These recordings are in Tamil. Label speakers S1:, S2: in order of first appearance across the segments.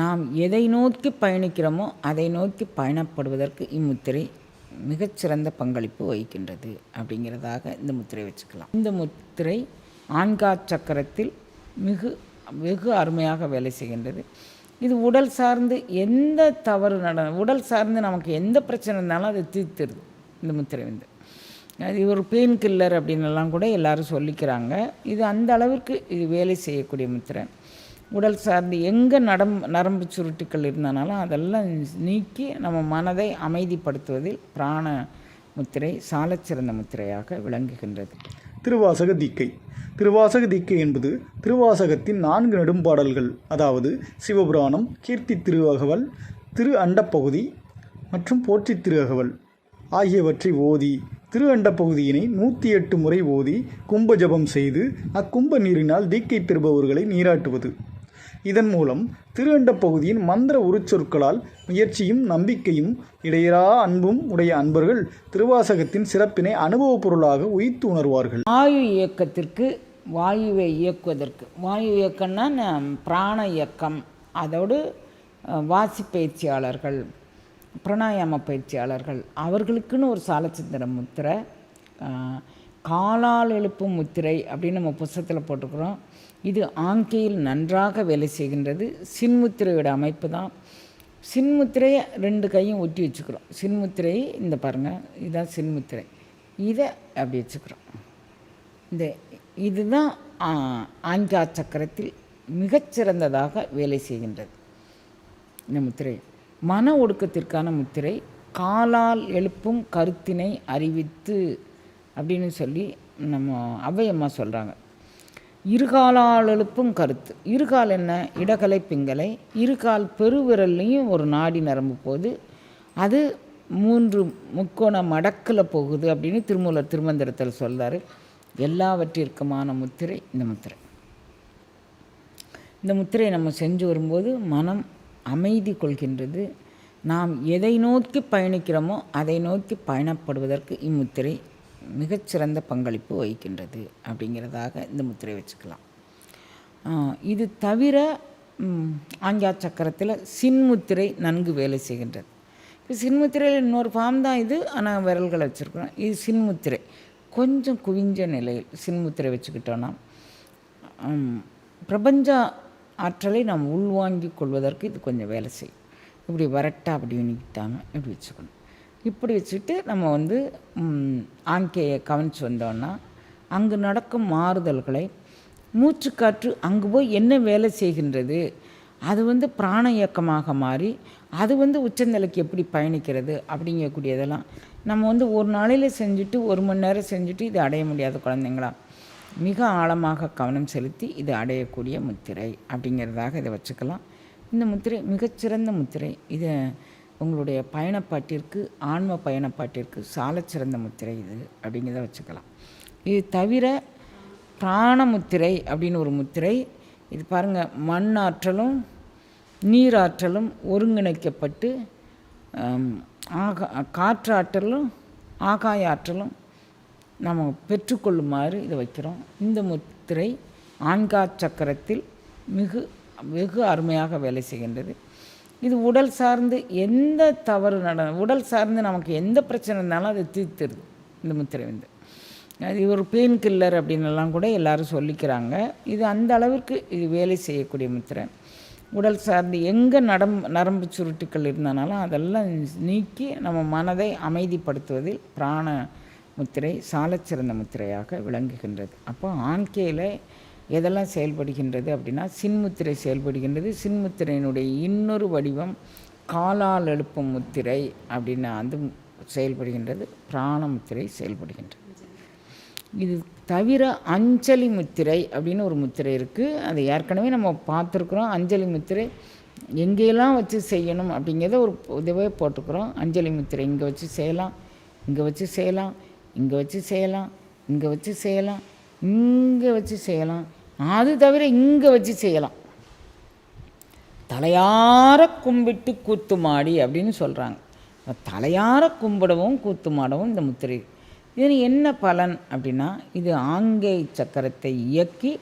S1: நாம் எதை நோக்கி பயணிக்கிறோமோ அதை நோக்கி பயணப்படுவதற்கு இம்முத்திரை மிகச்சிறந்த பங்களிப்பு வகிக்கின்றது அப்படிங்கிறதாக இந்த முத்திரை வச்சுக்கலாம். இந்த முத்திரை ஆண்கா சக்கரத்தில் மிகு வெகு அருமையாக வேலை செய்கின்றது. இது உடல் சார்ந்து எந்த தவறு நட உடல் சார்ந்து நமக்கு எந்த பிரச்சனை இருந்தாலும் அதை தீர்த்துருது இந்த முத்திரை வந்து. அது ஒரு பெயின் கில்லர் அப்படின்னுலாம் கூட எல்லாரும் சொல்லிக்கிறாங்க. இது அந்த அளவிற்கு இது வேலை செய்யக்கூடிய முத்திரை. உடல் சார்ந்து எங்கே நடம் நரம்பு சுருட்டுக்கள் இருந்தனாலும் அதெல்லாம் நீக்கி நம்ம மனதை அமைதிப்படுத்துவதில் பிராண முத்திரை சாலச்சிறந்த முத்திரையாக விளங்குகின்றது.
S2: திருவாசக தீக்கை. திருவாசக தீக்கை என்பது திருவாசகத்தின் நான்கு நெடும்பாடல்கள். அதாவது சிவபுராணம் கீர்த்தி திருவகவல் திரு அண்டப்பகுதி மற்றும் போற்றி திருவகவல் ஆகியவற்றை ஓதி திரு அண்டப்பகுதியினை நூற்றி எட்டு முறை ஓதி கும்ப ஜபம் செய்து அக்கும்ப நீரினால் தீக்கை பெறுபவர்களை நீராட்டுவது. இதன் மூலம் திரு பகுதியின் மந்திர உருச்சொற்களால் முயற்சியும் நம்பிக்கையும் இடையரா அன்பும் உடைய அன்பர்கள் திருவாசகத்தின் சிறப்பினை அனுபவப் பொருளாக உயித்து உணர்வார்கள்.
S1: வாயு இயக்கத்திற்கு வாயுவை இயக்குவதற்கு. வாயு இயக்கம்னா பிராண இயக்கம். அதோடு வாசி பயிற்சியாளர்கள் பிராணாயாம பயிற்சியாளர்கள். அவர்களுக்குன்னு ஒரு சாலச்சித்திர முத்திரை காலால் எழுப்பும் முத்திரை அப்படின்னு நம்ம புஸ்தகத்தில் போட்டிருக்கிறோம். இது ஆங்கையில் நன்றாக வேலை செய்கின்றது. சின்முத்திரையோட அமைப்பு தான். சின்முத்திரையை ரெண்டு கையும் ஒட்டி வச்சுக்கிறோம். சின்முத்திரையை இந்த பாருங்கள் இதுதான் சின்முத்திரை இதை அப்படி வச்சுக்கிறோம். இந்த இதுதான் ஆங்கா ஆஞ்சா சக்கரத்தில் மிகச்சிறந்ததாக வேலை செய்கின்றது. இந்த முத்திரை. மன ஒடுக்கத்திற்கான முத்திரை. காலால் எழுப்பும் கருத்தினை அறிவித்து அப்படின்னு சொல்லி நம்ம அவ்வையம்மா சொல்கிறாங்க இருகாலாளெழுப்பும் கருத்து. இருகால் என்ன? இடகலை பிங்கலை. இருகால் பெருவிரல்லையும் ஒரு நாடி நரம்பு போகுது அது மூன்று முக்கோண மடக்கில் போகுது அப்படின்னு திருமூலர் திருமந்திரத்தில் சொல்கிறார் எல்லாவற்றிற்குமான முத்திரை இந்த முத்திரை. இந்த முத்திரையை நம்ம செஞ்சு வரும்போது மனம் அமைதி கொள்கின்றது. நாம் எதை நோக்கி பயணிக்கிறோமோ அதை நோக்கி பயணப்படுவதற்கு இம்முத்திரை மிகச்சிறந்த பங்களிப்பு வகிக்கின்றது அப்படிங்கிறதாக இந்த முத்திரை வச்சுக்கலாம். இது தவிர ஆங்கியா சக்கரத்தில் சின்முத்திரை நன்கு வேலை செய்கின்றது. இப்போ சின்முத்திரையில் இன்னொரு ஃபார்ம் தான் இது. ஆனால் விரல்களை வச்சுருக்கிறோம். இது சின்முத்திரை கொஞ்சம் குவிஞ்ச நிலையில் சின்முத்திரை வச்சுக்கிட்டோன்னா பிரபஞ்ச ஆற்றலை நாம் உள்வாங்கி கொள்வதற்கு இது கொஞ்சம் வேலை செய்யும். இப்படி வரட்டா அப்படி நிற்காமல் இப்படி வச்சுக்கணும். இப்படி வச்சுட்டு நம்ம வந்து ஆங்கேயை ஆங்கையை கவனித்து வந்தோன்னா அங்கு நடக்கும் மாறுதல்களை மூச்சுக்காற்று அங்கே போய் என்ன வேலை செய்கின்றது அது வந்து பிராண இயக்கமாக மாறி அது வந்து உச்சநிலைக்கு எப்படி பயணிக்கிறது அப்படிங்கக்கூடியதெல்லாம் நம்ம வந்து ஒரு நாளையில் செஞ்சுட்டு ஒரு மணி நேரம் செஞ்சுட்டு இது அடைய முடியாத குழந்தைங்களா? மிக ஆழமாக கவனம் செலுத்தி இது அடையக்கூடிய முத்திரை அப்படிங்கிறதாக இதை வச்சுக்கலாம். இந்த முத்திரை மிகச்சிறந்த முத்திரை. இதை உங்களுடைய பயணப்பாட்டிற்கு ஆன்ம பயணப்பாட்டிற்கு சாலச்சிறந்த முத்திரை இது அப்படிங்கிறத வச்சுக்கலாம். இது தவிர பிராணமுத்திரை அப்படின்னு ஒரு முத்திரை இது பாருங்கள் மண் ஆற்றலும் நீராற்றலும் ஒருங்கிணைக்கப்பட்டு ஆகா காற்றாற்றலும் ஆகாய ஆற்றலும் நம்ம பெற்றுக்கொள்ளுமாறு இதை வைக்கிறோம். இந்த முத்திரை ஆன்கா சக்கரத்தில் மிகு வெகு அருமையாக வேலை செய்கின்றது. இது உடல் சார்ந்து எந்த தவறு நட உடல் சார்ந்து நமக்கு எந்த பிரச்சனை இருந்தாலும் அதை தீர்த்துருது இந்த முத்திரை வந்து அது ஒரு பெயின் கில்லர் அப்படின்னுலாம் கூட எல்லாரும் சொல்லிக்கிறாங்க. இது அந்த அளவிற்கு இது வேலை செய்யக்கூடிய முத்திரை. உடல் சார்ந்து எங்கே நடம் நரம்பு சுருட்டுக்கள் இருந்தனாலும் அதெல்லாம் நீக்கி நம்ம மனதை அமைதிப்படுத்துவதில் பிராண முத்திரை சாலச்சிறந்த முத்திரையாக விளங்குகின்றது. அப்போ ஆண்கையில் எதெல்லாம் செயல்படுகின்றது அப்படின்னா சின்முத்திரை செயல்படுகின்றது. சின்முத்திரையினுடைய இன்னொரு வடிவம் காலால் எழுப்பும் முத்திரை அப்படின்னு அது செயல்படுகின்றது. பிராணமுத்திரை செயல்படுகின்றது. இது தவிர அஞ்சலி முத்திரை அப்படின்னு ஒரு முத்திரை இருக்குது அது ஏற்கனவே நம்ம பார்த்துருக்குறோம். அஞ்சலி முத்திரை எங்கெல்லாம் வச்சு செய்யணும் அப்படிங்கிறத ஒரு இதுவே போட்டுக்கிறோம் அஞ்சலி முத்திரை இங்கே வச்சு செய்யலாம் இங்கே வச்சு செய்யலாம் இங்கே வச்சு செய்யலாம் இங்கே வச்சு செய்யலாம். இங்கே வச்சு செய்யலாம். அது தவிர இங்கே வச்சு செய்யலாம். தலையார கும்பிட்டு கூத்துமாடி அப்படின்னு சொல்கிறாங்க தலையார கும்பிடவும் கூத்துமாடவும் இந்த முத்திரை. இது என்ன பலன் அப்படின்னா இது ஆங்கை சக்கரத்தை இயக்கி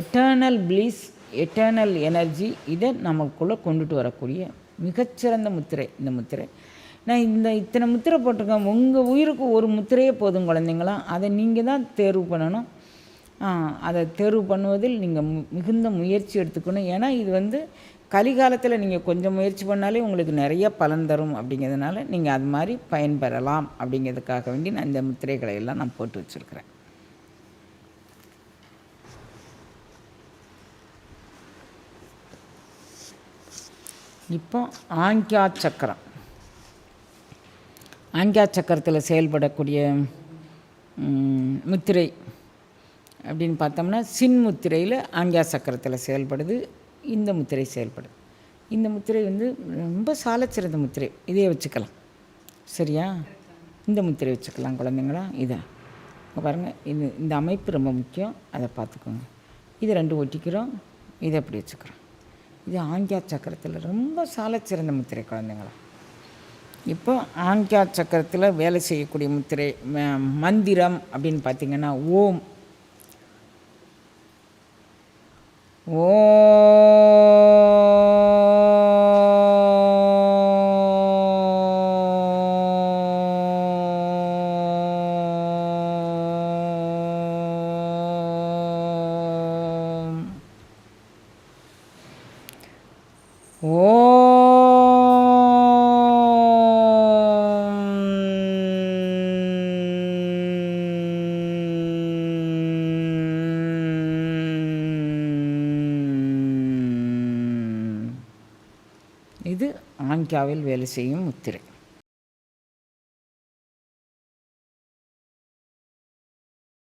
S1: எட்டர்னல் ப்ளீஸ் எட்டர்னல் எனர்ஜி இதை நமக்குள்ளே கொண்டுட்டு வரக்கூடிய மிகச்சிறந்த முத்திரை இந்த முத்திரை. நான் இந்த இத்தனை முத்திரை போட்டிருக்கேன். உங்கள் உயிருக்கு ஒரு முத்திரையே போதும் குழந்தைங்களாம் அதை நீங்கள் தான் தேர்வு பண்ணணும். அதை தேர்வு பண்ணுவதில் நீங்கள் மிகுந்த முயற்சி எடுத்துக்கணும். ஏன்னா இது வந்து கலிகாலத்தில் நீங்கள் கொஞ்சம் முயற்சி பண்ணாலே உங்களுக்கு நிறைய பலன் தரும் அப்படிங்கிறதுனால நீங்கள் அது மாதிரி பயன்பெறலாம் அப்படிங்கிறதுக்காக வேண்டி நான் இந்த முத்திரைகளை எல்லாம் நான் போட்டு வச்சுருக்கிறேன். இப்போ ஆங்கியா சக்கரம். ஆங்கியா சக்கரத்தில் செயல்படக்கூடிய முத்திரை அப்படின்னு பார்த்தோம்னா சின் முத்திரையில் ஆங்கியா சக்கரத்தில் செயல்படுது இந்த முத்திரை செயல்படுது. இந்த முத்திரை வந்து ரொம்ப சாலச்சிறந்த முத்திரை. இதே வச்சுக்கலாம். சரியா? இந்த முத்திரை வச்சுக்கலாம் குழந்தைங்களா? இதை. பாருங்கள் இது இந்த அமைப்பு ரொம்ப முக்கியம். அதை பார்த்துக்கோங்க. இது ரெண்டு ஒட்டிக்கிறோம். இதை அப்படி வச்சுக்கிறோம். இது ஆங்கியா சக்கரத்தில் ரொம்ப சாலச்சிறந்த முத்திரை குழந்தைங்களா? இப்போ ஆங்கியா சக்கரத்தில் வேலை செய்யக்கூடிய முத்திரை மந்திரம் அப்படின்னு பார்த்தீங்கன்னா ஓம். ஓ ஓ இது ஆங்கியாவில் வேலை செய்யும் முத்திரை.